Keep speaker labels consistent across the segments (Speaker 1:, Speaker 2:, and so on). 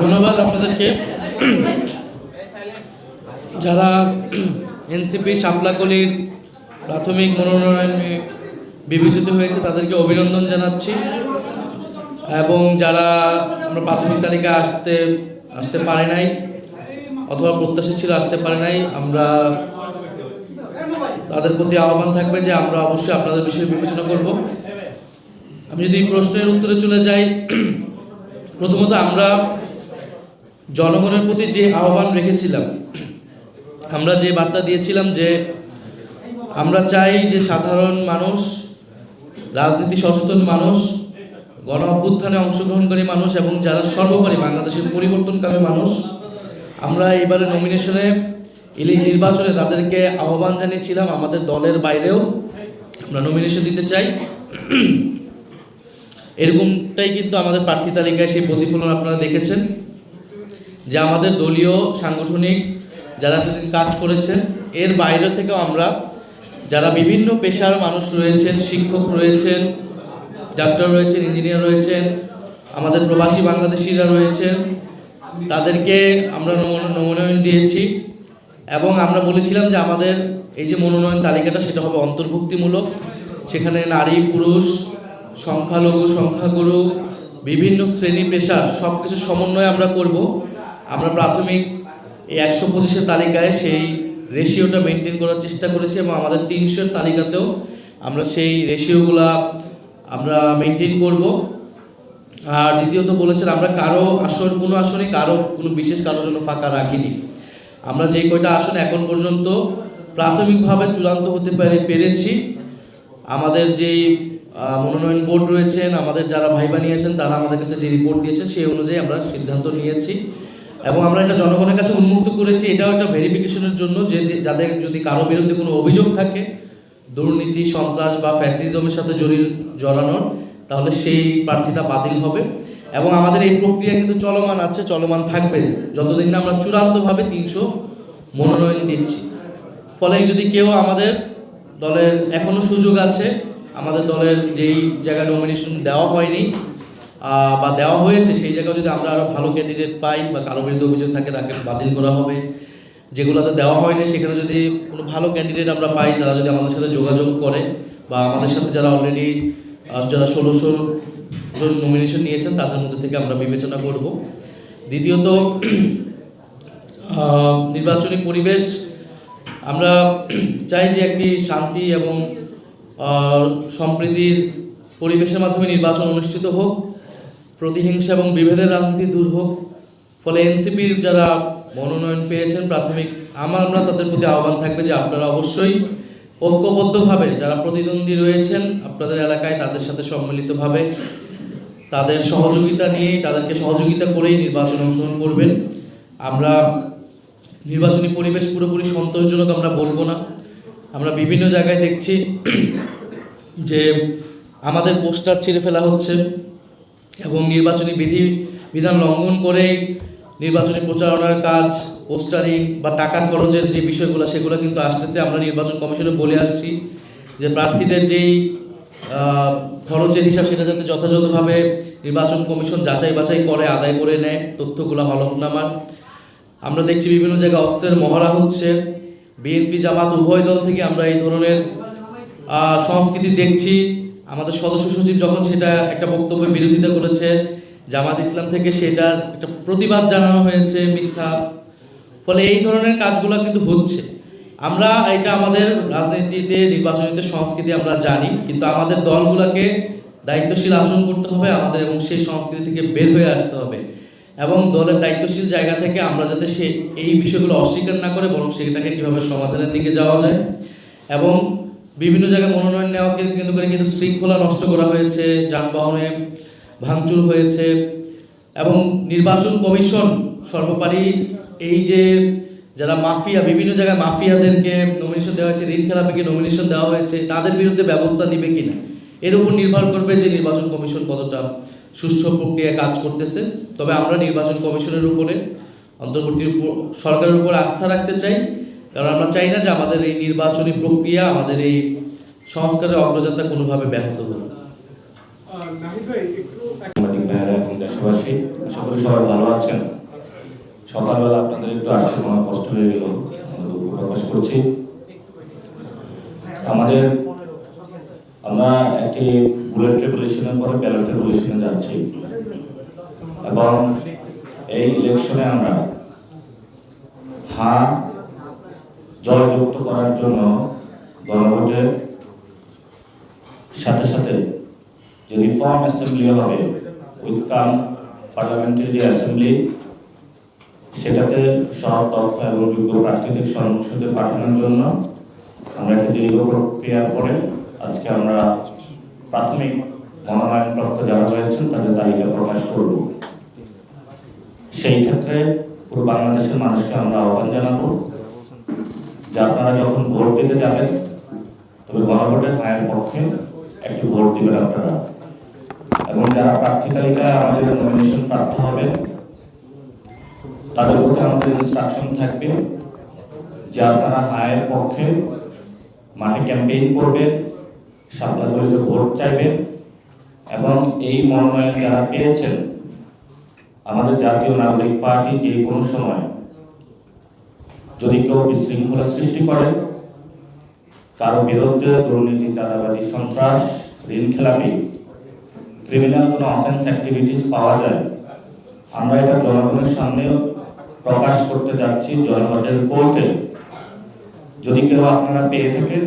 Speaker 1: ধন্যবাদ আপনাদেরকে। যারা এনসিপি শাপলাকলির প্রাথমিক মনোনয়নে বিবেচিত হয়েছে, তাদেরকে অভিনন্দন জানাচ্ছি। এবং যারা আমরা প্রাথমিক তালিকায় আসতে আসতে পারে নাই, অথবা প্রত্যাশা ছিল আসতে পারে নাই, আমরা তাদের প্রতি আহ্বান থাকবে যে আমরা অবশ্যই আপনাদের বিষয়ে বিবেচনা করব। আমি যদি প্রশ্নের উত্তরে চলে যাই, প্রথমত আমরা জনগণের প্রতি যে আহ্বান রেখেছিলাম, আমরা যে বার্তা দিয়েছিলাম যে আমরা চাই যে সাধারণ মানুষ, রাজনীতি সচেতন মানুষ, গণ অভ্যুত্থানে অংশগ্রহণকারী মানুষ এবং যারা সর্বোপরি বাংলাদেশের পরিবর্তনকামী মানুষ, আমরা এবারে নমিনেশনে নির্বাচনে তাদেরকে আহ্বান জানিয়েছিলাম, আমাদের দলের বাইরেও আমরা নমিনেশন দিতে চাই। এরকমটাই কিন্তু আমাদের প্রার্থী তালিকায় সেই প্রতিফলন আপনারা দেখেছেন। যে আমাদের দলীয় সাংগঠনিক যারা এতদিন কাজ করেছেন, এর বাইরে থেকেও আমরা যারা বিভিন্ন পেশার মানুষ রয়েছেন, শিক্ষক রয়েছেন, ডাক্তার রয়েছেন, ইঞ্জিনিয়ার রয়েছেন, আমাদের প্রবাসী বাংলাদেশিরা রয়েছেন, তাদেরকে আমরা মনোনয়ন দিয়েছি এবং আমরা বলেছিলাম যে আমাদের এই যে মনোনয়ন তালিকাটা সেটা হবে অন্তর্ভুক্তিমূলক। সেখানে নারী, পুরুষ, সংখ্যালঘু, সংখ্যাগুরু, বিভিন্ন শ্রেণি পেশার সব কিছু সমন্বয় আমরা করব। আমরা প্রাথমিক এই একশো পঁচিশের তালিকায় সেই রেশিওটা মেনটেন করার চেষ্টা করেছি এবং আমাদের তিনশোর তালিকাতেও আমরা সেই রেশিওগুলা আমরা মেনটেন করব। আর দ্বিতীয়ত বলেছেন, আমরা কারও আসন কোনো আসনে কারও, কোনো বিশেষ কারোর জন্য ফাঁকা রাখিনি। আমরা যে কয়টা আসন এখন পর্যন্ত প্রাথমিকভাবে চূড়ান্ত হতে পারে, পেরেছি। আমাদের যেই মনোনয়ন বোর্ড রয়েছেন, আমাদের যারা ভাইবা নিয়েছেন, তারা আমাদের কাছে যে রিপোর্ট দিয়েছেন, সেই অনুযায়ী আমরা সিদ্ধান্ত নিয়েছি। এবং আমরা এটা জনগণের কাছে উন্মুক্ত করেছি, এটাও একটা ভেরিফিকেশনের জন্য যে যাদের যদি কারও বিরুদ্ধে কোনো অভিযোগ থাকে, দুর্নীতি, সন্ত্রাস বা ফ্যাসিজমের সাথে জড়িয়ে জড়ানোর, তাহলে সেই প্রার্থীটা বাতিল হবে। এবং আমাদের এই প্রক্রিয়া কিন্তু চলমান আছে, চলমান থাকবে। যতদিন না আমরা চূড়ান্তভাবে তিনশো মনোনয়ন দিচ্ছি। ফলে যদি কেউ আমাদের দলের এখনও সুযোগ আছে, আমাদের দলের যেই জায়গায় নমিনেশন দেওয়া হয়নি বা দেওয়া হয়েছে, সেই জায়গায় যদি আমরা আরও ভালো ক্যান্ডিডেট পাই বা কারও বিরুদ্ধে অভিযোগ থাকে, তাকে বাতিল করা হবে। যেগুলোতে দেওয়া হয়নি, সেখানে যদি কোনো ভালো ক্যান্ডিডেট আমরা পাই, যারা যদি আমাদের সাথে যোগাযোগ করে বা আমাদের সাথে যারা অলরেডি যারা ষোলোশো জন নমিনেশন নিয়েছেন, তাদের মধ্যে থেকে আমরা বিবেচনা করব। দ্বিতীয়ত নির্বাচনী পরিবেশ, আমরা চাই যে একটি শান্তি এবং সম্প্রীতির পরিবেশের মাধ্যমে নির্বাচন অনুষ্ঠিত হোক। প্রতিহিংসা এবং বিভেদের রাজনীতি দূর হোক, ফলে এনসিপির যারা মনোনয়ন পেয়েছেন প্রাথমিক আমার আমরা তাদের প্রতি আহ্বান থাকবে যে আপনারা অবশ্যই ঐক্যবদ্ধভাবে যারা প্রতিদ্বন্দ্বী রয়েছেন আপনাদের এলাকায় তাদের সাথে সম্মিলিতভাবে তাদের সহযোগিতা নিয়েই, তাদেরকে সহযোগিতা করেই নির্বাচনে অংশগ্রহণ করবেন। আমরা নির্বাচনী পরিবেশ পুরোপুরি সন্তোষজনক, আমরা বলব না। আমরা বিভিন্ন জায়গায় দেখছি যে আমাদের পোস্টার ছিঁড়ে ফেলা হচ্ছে। এবং নির্বাচনী বিধি, বিধান লঙ্ঘন করেই নির্বাচনী প্রচারণার কাজ, পোস্টারিং বা টাকা খরচের যে বিষয়গুলো, সেগুলো কিন্তু আসতেছে। আমরা নির্বাচন কমিশনে বলে আসছি যে প্রার্থীদের যেই খরচের হিসাব, সেটা যাতে যথাযথভাবে নির্বাচন কমিশন যাচাই বাছাই করে, আদায় করে নেয়, তথ্যগুলো হলফনামার। আমরা দেখছি বিভিন্ন জায়গায় অস্ত্রের মহড়া হচ্ছে। বিএনপি জামাত উভয় দল থেকে আমরা এই ধরনের সংস্কৃতি দেখছি। আমাদের সদস্য সচিব যখন সেটা একটা বক্তব্যের বিরোধিতা করেছে, জামাত ইসলাম থেকে সেটার একটা প্রতিবাদ জানানো হয়েছে মিথ্যা। ফলে এই ধরনের কাজগুলো কিন্তু হচ্ছে। আমরা এটা আমাদের রাজনীতিতে, নির্বাচনীতে, সংস্কৃতি আমরা জানি, কিন্তু আমাদের দলগুলোকে দায়িত্বশীল আচরণ করতে হবে আমাদের এবং সেই সংস্কৃতি থেকে বের হয়ে আসতে হবে। এবং দলের দায়িত্বশীল জায়গা থেকে আমরা যাতে সে এই বিষয়গুলো অস্বীকার না করে, বরং সেটাকে কীভাবে সমাধানের দিকে যাওয়া যায়। এবং বিভিন্ন জায়গায় মনোনয়ন নেওয়াকে কেন্দ্র করে কিন্তু শৃঙ্খলা নষ্ট করা হয়েছে, যানবাহনে ভাঙচুর হয়েছে এবং নির্বাচন কমিশন সর্বোপরি এই যে যারা মাফিয়া, বিভিন্ন জায়গায় মাফিয়াদেরকে নমিনেশন দেওয়া হয়েছে, ঋণ খেলাপিকে নমিনেশন দেওয়া হয়েছে, তাদের বিরুদ্ধে ব্যবস্থা নেবে কিনা? এর উপর নির্ভর করবে যে নির্বাচন কমিশন কতটা সুষ্ঠু প্রক্রিয়ায় কাজ করতেছে। তবে আমরা নির্বাচন কমিশনের উপরে, অন্তর্বর্তী সরকারের উপর আস্থা রাখতে চাই। কারণ আমরা চাই না যে আমাদের এই নির্বাচনী প্রক্রিয়া আমাদের এই সংস্কারের অগ্রযাত্রা কোনোভাবে ব্যাহত হোক।
Speaker 2: দেশবাসী আশা করি সবাই ভালো আছেন। সকালবেলা আপনাদের একটু আসতে কোনো কষ্ট হয়ে গেল দুঃখ প্রকাশ করছি। আমাদের আমরা একটি বুলেট রেগুলেশনের পরে ব্যালট রেগুলেশনে যাচ্ছি। এবং এই ইলেকশনে আমরা হা জয়যুক্ত করার জন্য গণভোটের সাথে সাথে যে রিফর্ম অ্যাসেম্বলি হবে উইথকাম পার্লামেন্টারি অ্যাসেম্বলি সেটাতে সব তথ্য এবং যোগ্য প্রার্থীদের সংসদে পাঠানোর জন্য আমরা একটা দীর্ঘ প্রক্রিয়ার পরে আজকে আমরা প্রাথমিক মনোনয়নপ্রাপ্ত যারা রয়েছেন তাদের তালিকা প্রকাশ করব। সেই ক্ষেত্রে পুরো বাংলাদেশের মানুষকে আমরা আহ্বান জানাব। যে আপনারা যখন ভোট দিতে যাবেন, তবে গণভোটের হায়ের পক্ষে একটি ভোট দিবেন আপনারা। এবং যারা প্রার্থী তালিকায় আমাদের নমিনেশন প্রার্থী হবেন, তাদের প্রতি আমাদের ইনস্ট্রাকশন থাকবে যে আপনারা হায়ের পক্ষে মাঠে ক্যাম্পেইন করবেন সাপলা দলীয় ভোট চাইবেন, এবং এই মনোনয়ন যারা পেয়েছেন, আমাদের জাতীয় নাগরিক পার্টি যে কোনো সময় যদি কেউ বিশৃঙ্খলা সৃষ্টি করে, কারও বিরুদ্ধে দুর্নীতি, চাঁদাবাজি, সন্ত্রাস, ঋণ খেলাপি ক্রিমিনাল কোনো অফেন্স অ্যাক্টিভিটিস পাওয়া যায়, আমরা এটা জনগণের সামনেও প্রকাশ করতে যাচ্ছি জনগণের কোর্টে যদি কেউ আপনারা পেয়ে থাকেন,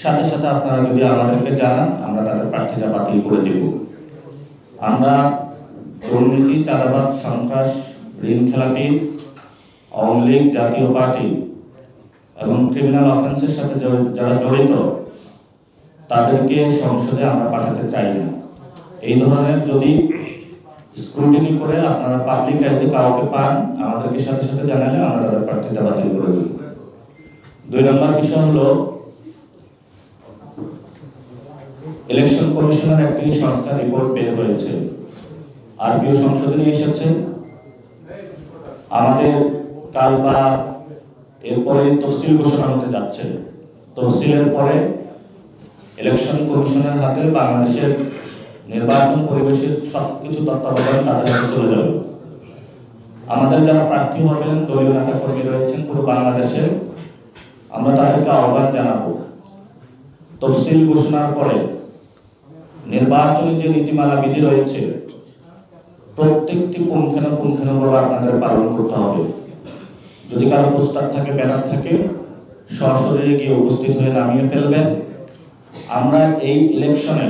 Speaker 2: সাথে সাথে আপনারা যদি আমাদেরকে জানান, আমরা তাদের প্রার্থীটা বাতিল করে দেব। আমরা দুর্নীতি চাঁদাবাদ সন্ত্রাস, ঋণ খেলাপি আওয়ামী লীগ জাতীয় পার্টি এবং ক্রিমিনাল অফেন্সের সাথে যারা জড়িত, তাদেরকে সংসদে আমরা পাঠাতে চাই না। এই ধরনের যদি স্ক্রুটিনি করে আপনারা পাবলিক আইতে কাউকে পান, আমাদেরকে সাথে সাথে জানালে আমরা তাদের প্রার্থীটা বাতিল করে দেব। দুই নম্বর বিষয় হলো ইলেকশন কমিশনের একটি সংস্কার রিপোর্ট বের হয়েছে। আরবিও সংশোধনী এসেছে। আমাদের কাল বা এরপরে তফসিল ঘোষণা হতে যাচ্ছে। তফসিলের পরে ইলেকশন কমিশনের হাতে বাংলাদেশের নির্বাচন পরিবেশের সবকিছু তত্ত্বাবধান তাদের হাতে চলে যাবে। আমাদের যারা প্রার্থী হবেন, দলীয় নেতা কর্মী রয়েছেন, পুরো বাংলাদেশে আমরা তাদেরকে আহ্বান জানাব। তফসিল ঘোষণার পরে নির্বাচনী যে নীতিমালা বিধি রয়েছে, প্রত্যেকটি পুঙ্খানুপুঙ্খানুভাবে আপনাদের পালন করতে হবে। যদি কারও পোস্টার থাকে, ব্যানার থাকে, সশরীরে গিয়ে উপস্থিত হয়ে নামিয়ে ফেলবেন। আমরা এই ইলেকশনে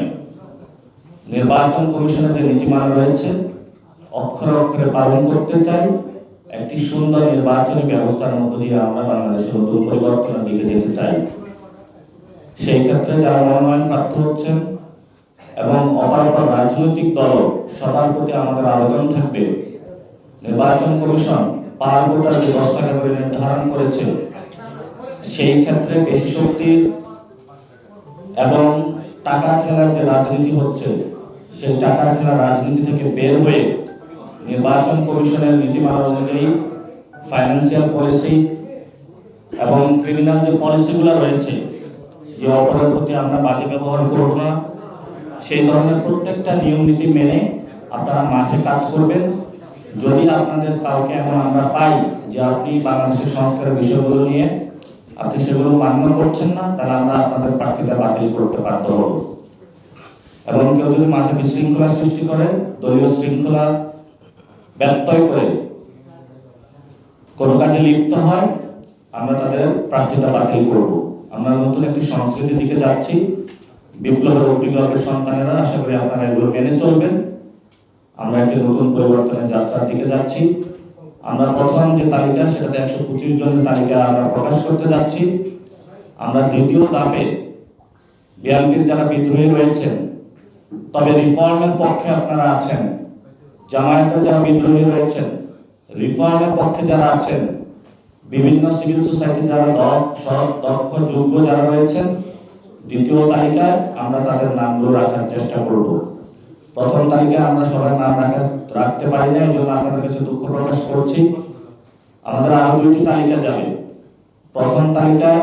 Speaker 2: নির্বাচন কমিশনের যে নীতিমালা রয়েছে, অক্ষরে অক্ষরে পালন করতে চাই। একটি সুন্দর নির্বাচনী ব্যবস্থার মধ্য দিয়ে আমরা বাংলাদেশের নতুন পরিবর্তনের দিকে যেতে চাই। সেই ক্ষেত্রে যারা মনোনয়ন প্রাপ্ত হচ্ছেন এবং অপর অপর রাজনৈতিক দল সবার প্রতি আমাদের আবেদন থাকবে, নির্বাচন কমিশন পার ভোটার দশ টাকা করে নির্ধারণ করেছে, সেই ক্ষেত্রে বেশি শক্তির এবং টাকার খেলার যে রাজনীতি হচ্ছে, সেই টাকার খেলার রাজনীতি থেকে বের হয়ে নির্বাচন কমিশনের নীতিমালা অনুযায়ী ফাইন্যান্সিয়াল পলিসি এবং ক্রিমিনাল যে পলিসিগুলো রয়েছে, যে অপরের প্রতি আমরা বাজে ব্যবহার করব না, সেই ধরনের প্রত্যেকটা নিয়ম নীতি মেনে আপনারা মাঠে কাজ করবেন। যদি আপনাদের কাউকে এমন আমরা পাই যে আপনি বাংলাদেশের সংস্কারের বিষয়গুলো নিয়ে আপনি সেগুলো মান্য করছেন না, তাহলে আমরা আপনাদের প্রার্থীটা বাতিল করতে বাধ্য হব। এবং কেউ যদি মাঠে বিশৃঙ্খলা সৃষ্টি করে, দলীয় শৃঙ্খলা ব্যত্যয় করে কোনো কাজে লিপ্ত হয়, আমরা তাদের প্রার্থীতা বাতিল করব। আমরা নতুন একটি সংস্কৃতির দিকে যাচ্ছি। বিপ্লবের অগ্নিগর্ভের সন্তানেরা, আশা করি আপনারা এগুলো মেনে চলবেন। আমরা একটি নতুন পরিবর্তনের যাত্রার দিকে যাচ্ছি। আমরা প্রথম যে তালিকা, সেটাতে একশো পঁচিশ জনের তালিকা আমরা প্রকাশ করতে যাচ্ছি। আমরা দ্বিতীয় ধাপে বিএনপির যারা বিদ্রোহী রয়েছেন, তবে রিফর্মের পক্ষে আপনারা আছেন। জামায়াতের যারা বিদ্রোহী রয়েছেন, রিফর্মের পক্ষে যারা আছেন, বিভিন্ন সিভিল সোসাইটি যারা দক্ষ, যোগ্য যারা রয়েছেন, দ্বিতীয় তালিকায় আমরা তাদের নামগুলো রাখার চেষ্টা করব। প্রথম তালিকায় আমরা সবাই নাম রাখা রাখতে পারি না এই জন্য আপনাদের কাছে দুঃখ প্রকাশ করছি। আমাদের আরও দুইটি তালিকা যাবে। প্রথম তালিকায়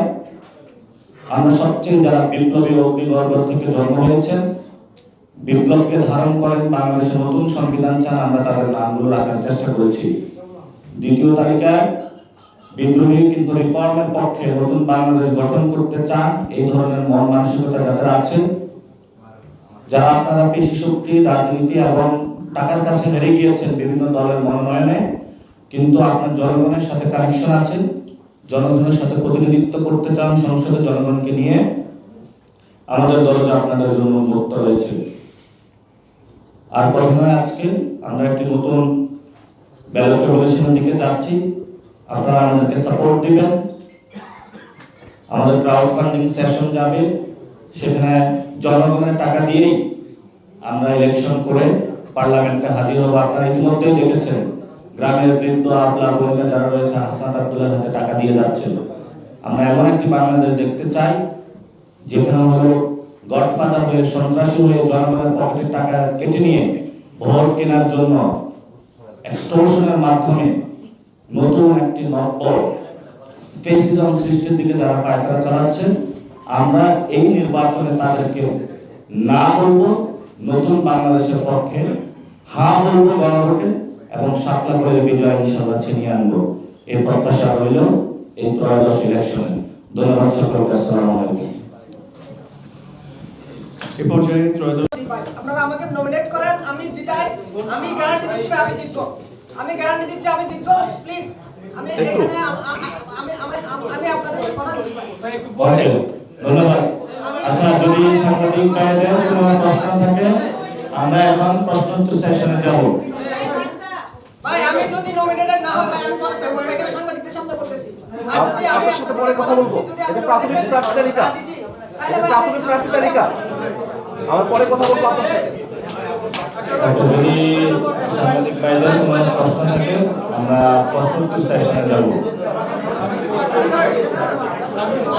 Speaker 2: আমরা সবচেয়ে যারা বিপ্লবী অগ্নিগর্ভ থেকে জন্ম হয়েছেন, বিপ্লবকে ধারণ করেন বাংলাদেশের নতুন সংবিধান চান, আমরা তাদের নামগুলো রাখার চেষ্টা করেছি। দ্বিতীয় তালিকায় বিদ্রোহী কিন্তু রিফর্মের পক্ষে নতুন বাংলাদেশ গঠন করতে চান, এই ধরনের মন মানসিকতা যাদের আছে যারা আপনারা বেশি শক্তি, রাজনীতি এবং টাকার কাছে হেরে গিয়েছেন বিভিন্ন দলের মনোনয়নে, কিন্তু আপনার জনগণের সাথে কানেকশন আছেন জনগণের সাথে প্রতিনিধিত্ব করতে চান সংসদে জনগণকে নিয়ে, আমাদের দরজা আপনাদের জন্য উন্মুক্ত রয়েছে। আর কথা নয় আজকে, আমরা একটি নতুন ব্যালট রেভলিউশনের দিকে যাচ্ছি। আপনারা আমাদেরকে সাপোর্ট দিবেন। আমাদের ক্রাউড ফান্ডিং সেশন যাবে। সেখানে জনগণের টাকা দিয়েই আমরা ইলেকশন করে পার্লামেন্টে হাজির হব। আপনারা ইতিমধ্যেই দেখেছেন, গ্রামের বৃদ্ধ আপলা বনিতা যারা রয়েছে, হাসনাত আব্দুল্লাহ হাতে টাকা দিয়ে যাচ্ছেন আমরা এমন একটি বাংলাদেশ দেখতে চাই, যেখানে হলো গডফাদার হয়ে, সন্ত্রাসী হয়ে জনগণের পকেটের টাকা কেটে নিয়ে ভোট কেনার জন্য এক্সটোর্শনের মাধ্যমে নতুন একটি নব্য ফেসিজম সৃষ্টির দিকে যারা পায়তারা চালাচ্ছেন আমরা এই নির্বাচনে তাদেরকে না বলব নতুন বাংলাদেশের পক্ষে হা বলব গণভোটে এবং সাতলা করে বিজয় ইনশাল্লাহ ছিনিয়ে আনব। এই প্রত্যাশা রইল এই ত্রয়োদশ ইলেকশনে। ধন্যবাদ সকলকে আসসালামু আলাইকুম।
Speaker 3: এ পর্যায়ে ত্রয়োদশ
Speaker 4: আপনারা আমাকে নমিনেট করেন আমি জিতাই আমি গ্যারান্টি দিচ্ছি আমি জিতবো। আমি গ্যারান্টি দিচ্ছি আমি জিতবো প্লিজ আমি এখানে আম- আম- আপনাদের কথা
Speaker 2: ধন্যবাদ। আচ্ছা যদি সাংবাদিক ভাইদের কোনো প্রশ্ন থাকে আমরা এখন প্রশ্নোত্তর সেশনে যাব।
Speaker 4: ভাই আমি যদি নমিনেটেড না হয় ভাই আমি পদত্যাগ করব এখানে সাংবাদিকদের সামনে বলতেছি আর যদি
Speaker 5: আপনার সাথে পরে কথা বলব। এটা প্রাথমিক প্রার্থী তালিকা। এটা প্রাথমিক প্রার্থী তালিকা। আমার পরে কথা বলব আপনার সাথে।
Speaker 2: ওকে, যদি সাংবাদিক ভাইদের কোনো প্রশ্ন থাকে আমরা প্রশ্নোত্তর সেশনে যাব।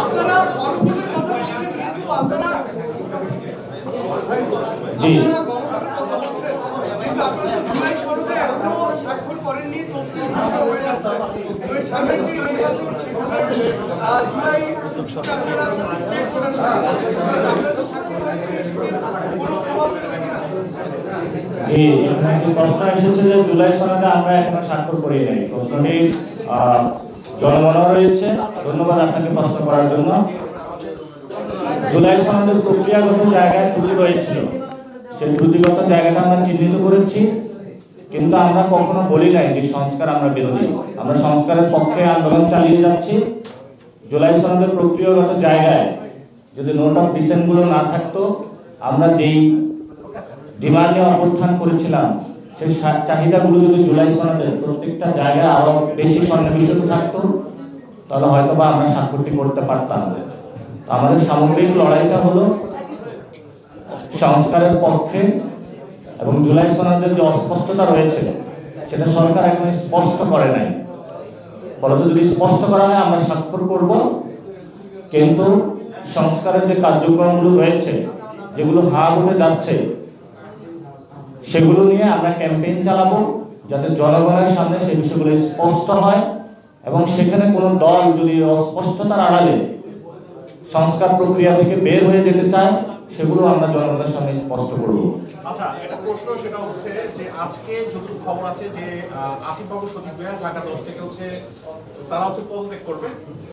Speaker 4: আপনারা গণভোটের কথা বলছেন কিন্তু আপনারা
Speaker 2: জি। প্রশ্ন এসেছে যে জুলাই সনদে আমরা এখনও স্বাক্ষর করি নাই। প্রশ্নটি আহ, জনগণও রয়েছে। ধন্যবাদ আপনাকে প্রশ্ন করার জন্য। জুলাই সনদের প্রক্রিয়াগত জায়গায় ত্রুটি রয়েছিল। সেই ত্রুটিগত জায়গাটা আমরা চিহ্নিত করেছি, কিন্তু আমরা কখনো বলি নাই যে সংস্কার আমরা বিরোধী। আমরা সংস্কারের পক্ষে আন্দোলন চালিয়ে যাচ্ছি। জুলাই সনদের প্রক্রিয়াগত জায়গায় যদি নোট অফ ডিসেন্টগুলো না থাকতো, আমরা যেই ডিমান্ড অভ্যুত্থান করেছিলাম সেই চাহিদাগুলো যদি জুলাই সনদের প্রত্যেকটা জায়গায় আরও বেশি সন্নিবেশিত থাকতো, তাহলে হয়তো বা আমরা স্বাক্ষরটি করতে পারতাম আমাদের সামগ্রিক লড়াইটা হলো সংস্কারের পক্ষে এবং জুলাই সনদের যে অস্পষ্টতা রয়েছে, সেটা সরকার এখন স্পষ্ট করে নাই। ফলত যদি স্পষ্ট করা হয়, আমরা স্বাক্ষর করব। কিন্তু সংস্কারের যে কার্যক্রমগুলো রয়েছে, যেগুলো হা বলে যাচ্ছে, সেগুলো নিয়ে আমরা ক্যাম্পেইন চালাবো, যাতে জনগণের সামনে সেই বিষয়গুলো স্পষ্ট হয় এবং সেখানে কোনো দল যদি অস্পষ্টতার আড়ালে সংস্কার প্রক্রিয়া থেকে বের হয়ে যেতে চায়, সেগুলো আমরা জনগণের সামনে স্পষ্ট করব।
Speaker 3: আচ্ছা এটা প্রশ্ন, সেটা হচ্ছে যে আজকে যত খবর আছে যে আসিফ বাবু সদীপ ঢাকা দশ থেকে হচ্ছে, তারা হচ্ছে পদত্যাগ করবে।